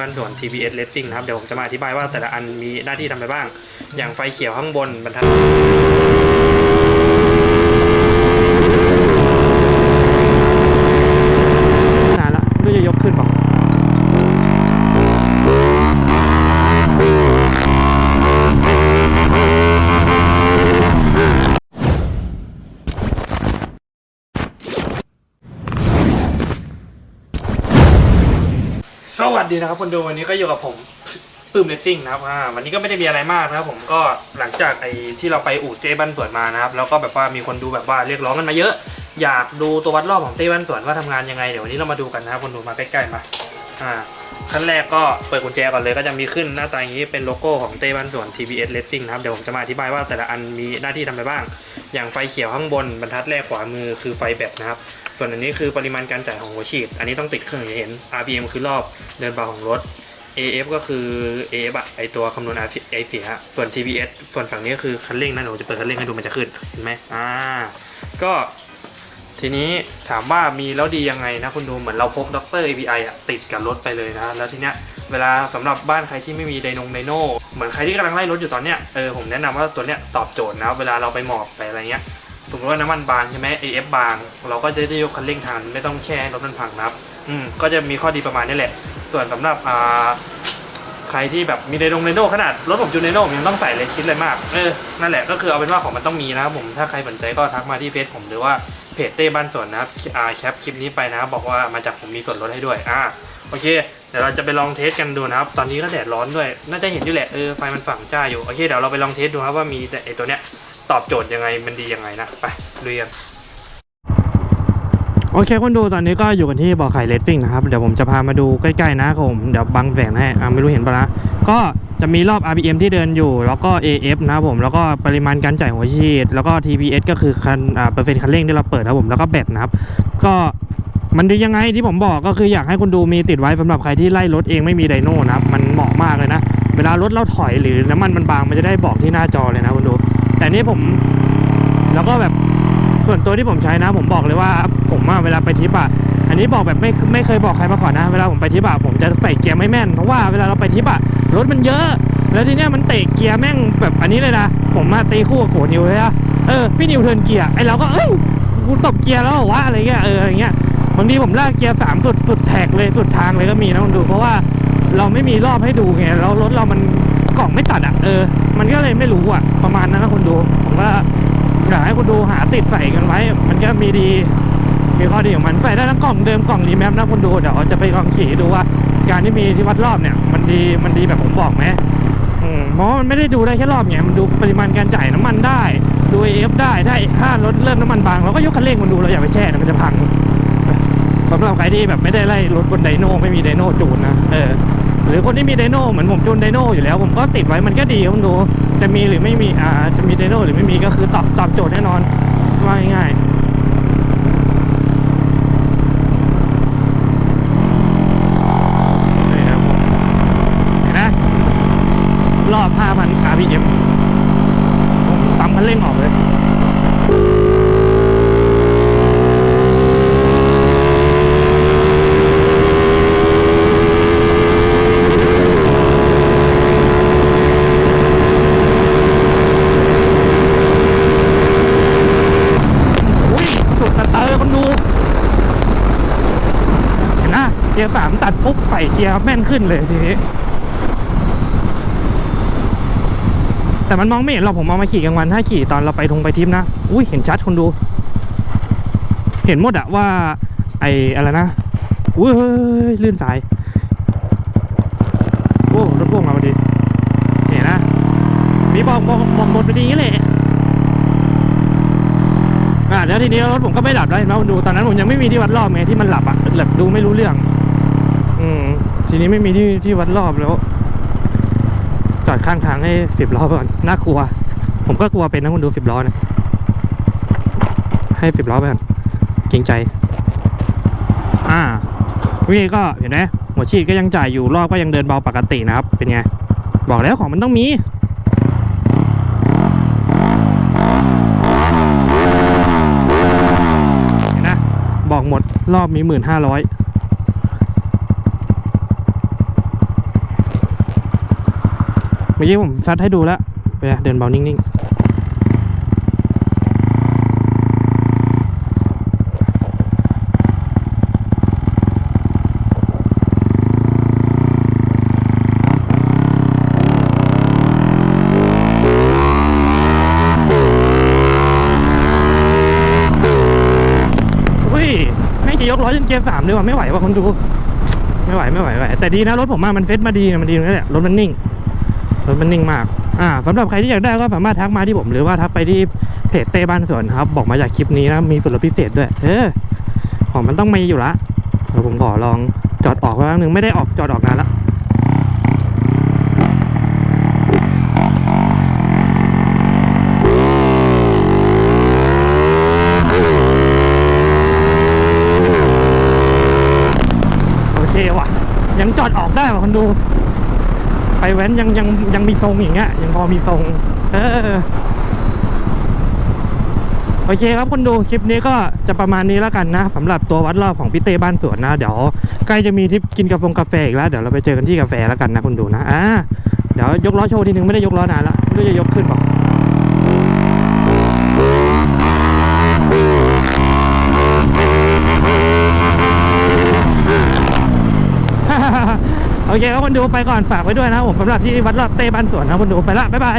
บ้านส่วน TBS Racing นะครับ เดี๋ยวผมจะมาอธิบายว่าแต่ละอันมีหน้าที่ทำอะไรบ้าง อย่างไฟเขียวข้างบนบรรทัด สวัสดีนะครับคนดูวันนี้ก็อยู่กับผมปื้มเลสซิ่งนะครับอ่าวันนี้ก็ไม่ได้มีอะไรมากนะครับผมก็หลังจากไอ้ที่เราไปอู่เจบ้านสวนมานะครับแล้วก็แบบว่ามีคนดูแบบว่าเรียกร้องกันมาเยอะ อยากดูตัววัดรอบของเจ้บ้านสวนว่าทำงานยังไงเดี๋ยววันนี้เรามาดูกันนะครับคนดูมาใกล้ๆมาอ่า ขั้นแรกก็เปิดกุญแจก่อนเลยก็จะมีขึ้นหน้าตาอย่างนี้เป็นโลโก้ของเต้บ้านสวน TBS Racing นะครับ เดี๋ยวผมจะมาอธิบายว่าแต่ละอันมีหน้าที่ทำอะไรบ้าง อย่างไฟเขียวข้างบนบรรทัดแรกขวามือคือไฟแบตนะครับ ส่วนอันนี้คือปริมาณการจ่ายของหัวฉีด อันนี้ต้องติดเครื่องอย่างที่เห็น RPM คือรอบเดินเบาของรถ AF ก็คือ AF อะไอตัวคำนวณไอเสียส่วน TBS ส่วนฝั่งนี้ก็คือคันเร่งนะหนูจะเปิดคันเร่งให้ดูมันจะขึ้นเห็นไหมอ่าก็ ทีนี้ถามว่ามีแล้วดียังไงนะคุณดูเหมือนเราพกด็อกเตอร์ API อะติดกับรถไปเลยนะแล้วทีเนี้ยเวลาสำหรับบ้านใครที่ไม่มีไดนงไดโนเหมือนใครที่กำลังไล่รถอยู่ตอนเนี้ยเออผมแนะนำว่าตัวเนี้ยตอบโจทย์นะเวลาเราไปหมอบไปอะไรเงี้ยสมมติว่าน้ำมันบางใช่ไหม AF บาง เราก็จะได้ยกคันเร่งทันไม่ต้องแช่รถมันพังนะครับอืมก็จะมีข้อดีประมาณนี้แหละ ส่วนสำหรับอ่าใครที่แบบมีไดโนไดโนขนาดรถผมจูนไดโนยังต้องใส่เลยคิดเลยมากเออนั่นแหละก็คือเอาเป็นว่าของมันต้องมีนะครับผมถ้าใครสนใจก็ทักมาที่เฟซผมหรือว่า เพจเต้บ้านสวนนะครับอ่าแคปคลิปนี้ไปนะครับบอกว่ามาจากผมมีส่วนลดให้ด้วยอ่าโอเคเดี๋ยวเราจะไปลองเทสกันดูนะครับ ตอนนี้ก็แดดร้อนด้วย น่าจะเห็นอยู่แหละเออไฟมันฝังจ้าอยู่ โอเคเดี๋ยวเราไปลองเทสดูครับว่ามีไอตัวเนี้ยตอบโจทย์ยังไงมันดียังไงนะ ไปลุยกัน โอเคคนดูตอนนี้ก็อยู่กันที่บ่อไข่เลสซิ่งนะครับ เดี๋ยวผมจะพามาดูใกล้ๆนะครับผมเดี๋ยวบังแสงให้อ่าไม่รู้เห็นปะนะก็จะมีรอบ RPM ที่เดินอยู่ แล้วก็ AF นะครับผมแล้วก็ปริมาณการจ่ายหัวฉีด แล้วก็ TBS ก็คือคันอ่าเปอร์เซ็นต์คันเร่งที่เราเปิดนะครับผมแล้วก็แบตนะครับ ก็มันดียังไงที่ผมบอกก็คืออยากให้คุณดูมีติดไว้สำหรับใครที่ไล่รถเองไม่มีไดโน่นะครับมันเหมาะมากเลยนะ เวลารถเราถอยหรือน้ำมันมันบางมันจะได้บอกที่หน้าจอเลยนะคุณดู แต่นี่ผมแล้วก็แบบส่วนตัวที่ผมใช้นะ ผมบอกเลยว่า ผมอะเวลาไปทริปอะอันนี้บอกแบบไม่ไม่เคยบอกใครมาก่อนนะ เวลาผมไปทริปอะผมจะใส่เกียร์ไม่แม่นเพราะว่าเวลาเราไปทริปอะรถมันเยอะ แล้วทีเนี้ยมันเตะเกียร์แม่งแบบอันนี้เลยนะผมมาตีคู่กับโขนิวเลยอะเออพี่นิวเทินเกียร์ไอเราก็เอ้ยกูตบเกียร์แล้ววะอะไรเงี้ยเอออย่างเงี้ยบางทีผมลากเกียร์สามสุดสุดแท็กเลยสุดทางเลยก็มีนะคุณดู เพราะว่าเราไม่มีรอบให้ดูไงแล้วรถเรามันกล่องไม่ตัดอะเออ มันก็เลยไม่รู้อะประมาณนั้นนะคุณดู ผมว่าอยากให้คุณดูหาติดใส่กันไว้ มันก็มีดี มีข้อดีของมันใส่ได้ทั้งกล่องเดิมกล่องรีแมปนะคุณดูเดี๋ยวจะไปลองขี่ดูว่า การที่มีที่วัดรอบเนี่ย มันดีมันดีแบบผมบอกไหมอืมเพราะว่ามันไม่ได้ดูได้แค่รอบไงมันดูปริมาณการจ่ายน้ำมันได้ ดู AF ได้ถ้าถ้ารถเริ่มน้ำมันบางเราก็ยกคันเร่งมันดูเราอย่าไปแช่นะมันจะพังสำหรับใครที่แบบไม่ได้ไล่รถบนไดโน่ไม่มีไดโน่จูนนะเออหรือคนที่มีไดโน่เหมือนผมจูนไดโน่อยู่แล้ว ผมก็ติดไว้มันก็ดีคุณดูจะมีหรือไม่มีอ่าจะมีไดโน่หรือไม่มีก็คือตอบตอบโจทย์แน่นอนว่าง่ายๆนี่ครับผมเห็นไหมรอบ 5,000 RPM ผมปั๊มคันเร่งออกเลย อุ้ยสุดส เตอร์คนดู เห็นนะเกียร์สามตัดปุ๊บใส่เกียร์แม่นขึ้นเลยทีนี้แต่มันมองไม่เห็นหรอกผมเอามาขี่กลางวันถ้าขี่ตอนเราไปทงไปทริปนะอุ้ยเห็นชัดคนดู เห็นหมดอะว่า ไออะไรนะอุ้ยเลื่นสายโอ้รถพ่วงมาพอดีเห็นนะมีบอกบอกบอกหมดพอดีงนี้เลย อ่าแล้วทีนี้รถผมก็ไม่หลับแล้วเห็นไหมดูตอนนั้นผมยังไม่มีที่วัดรอบไงที่มันหลับอะหลับดูไม่รู้เรื่อง อืม ทีนี้ไม่มีที่ที่วัดรอบแล้ว จอดข้างทางให้สิบล้อก่อนน่ากลัว ผมก็กลัวเป็นนะคุณดูสิบล้อนะให้สิบล้อไปก่อนเกรงใจ อ่าวิก็เห็นไหมหัวฉีดก็ยังจ่ายอยู่รอบก็ยังเดินเบาปกตินะครับ เป็นไง บอกแล้วของมันต้องมี หมด รอบมีหมื่นห้าร้อยเมื่อกี้ผมซัดให้ดูแล้วเปเดินเบานิ่งๆ ยกร้อจนเกียร์สามเลยว่ะไม่ไหวว่ะคนดู ไม่ไหวไม่ไหวไม่ไหวแต่ดีนะรถผมมามันเฟซมาดีมันดีนั่นี้แหละรถมันนิ่งรถมันนิ่งมาก อ่าสำหรับใครที่อยากได้ก็สามารถทักมาที่ผมหรือว่าทักไปที่เพจเต้บ้านสวนครับ บอกมาจากคลิปนี้นะมีส่วนลดพิเศษด้วย เออของมันต้องมีอยู่ละเดี๋ยวผมขอลองจอดออกแป๊บนึงไม่ได้ออกจอดออกนานละโอเคว่ะ ยังจอดออกได้ว่ะ คนดู ไปแว้นยังยังยังมีทรงอย่างเงี้ยยังพอมีทรง เออ โอเคครับคนดูคลิปนี้ก็จะประมาณนี้แล้วกันนะสำหรับตัววัดรอบของพี่เต้บ้านสวนนะ เดี๋ยวใกล้จะมีทริปกินกาแฟกาแฟอีกแล้ว เดี๋ยวเราไปเจอกันที่กาแฟแล้วกันนะคุณดูนะอ่าเดี๋ยวยกล้อโชว์ทีนึงไม่ได้ยกล้อนานละไม่รู้จะยกขึ้นเปล่า โอเคครับคนดูไปก่อนฝากไว้ด้วยนะผมสำหรับที่วัดรอบเต้บ้านสวนนะคนดูไปละบ๊ายบาย